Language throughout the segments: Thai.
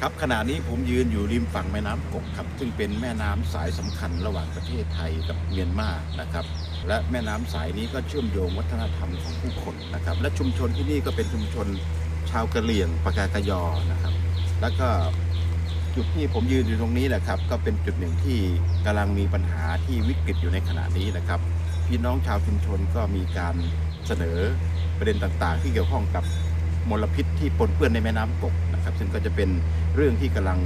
ครับขณะนี้ผมยืนอยู่ริมฝั่งแม่น้ำกกครับ ซึ่งเป็นแม่น้ำสายสำคัญระหว่างประเทศไทยกับเมียนมานะครับ และแม่น้ำสายนี้ก็เชื่อมโยงวัฒนธรรมของผู้คนนะครับ และชุมชนที่นี่ก็เป็นชุมชนชาวกะเหรี่ยงปากากยอนะครับ แล้วก็จุดที่ผมยืนอยู่ตรงนี้นะครับ ก็เป็นจุดหนึ่งที่กำลังมีปัญหาที่วิกฤตอยู่ในขณะนี้นะครับ พี่น้องชาวชุมชนก็มีการเสนอประเด็นต่างๆ ที่เกี่ยวข้องกับมลพิษที่ปนเปื้อนในแม่น้ำกก นะครับ ซึ่งก็จะเป็นเรื่องที่กำลัง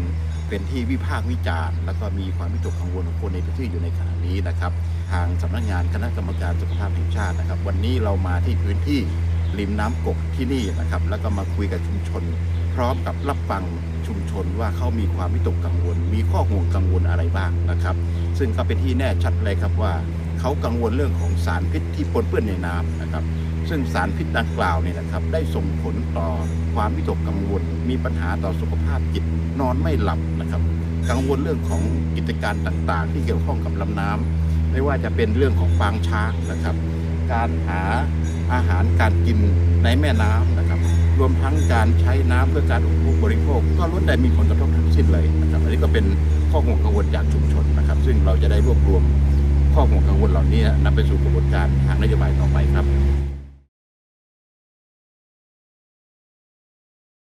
เป็นที่วิพากษ์วิจารณ์ แล้วก็มีความวิตกกังวลของคนในพื้นที่อยู่ในขณะนี้นะครับ ทางสำนักงานคณะกรรมการสุขภาพแห่งชาตินะครับ วันนี้เรามาที่พื้นที่ริมน้ำกกที่นี่นะครับ แล้วก็มาคุยกับชุมชน พร้อมกับรับฟังชุมชนว่าเขามีความวิตกกังวล มีข้อห่วงกังวลอะไรบ้างนะครับ ซึ่งก็เป็นที่แน่ชัดเลยครับว่า เขากังวลเรื่องของสารพิษที่ปนเปื้อนในน้ำนะครับ ซึ่งสารพิษดังกล่าวเนี่ยนะครับ ได้ส่งผลต่อความวิตกกังวล มีปัญหาต่อสุขภาพจิตนอนไม่หลับนะครับ กังวลเรื่องของกิจการต่างๆ ที่เกี่ยวข้องกับลำน้ำไม่ว่าจะเป็นเรื่องของปางช้างนะครับ การหาอาหารการกินในแม่น้ำนะครับ รวมทั้งการใช้น้ำเพื่อการอุปโภคบริโภค ก็ล้วนแต่มีผลกระทบทั้งสิ้นเลยนะครับ อันนี้ก็เป็นข้อกังวลจากชุมชนนะครับ ซึ่งเราจะได้รวบรวม ข้อห่วงกังวลเหล่านี้นำไปสู่กระบวนการทางนโยบายต่อไปครับ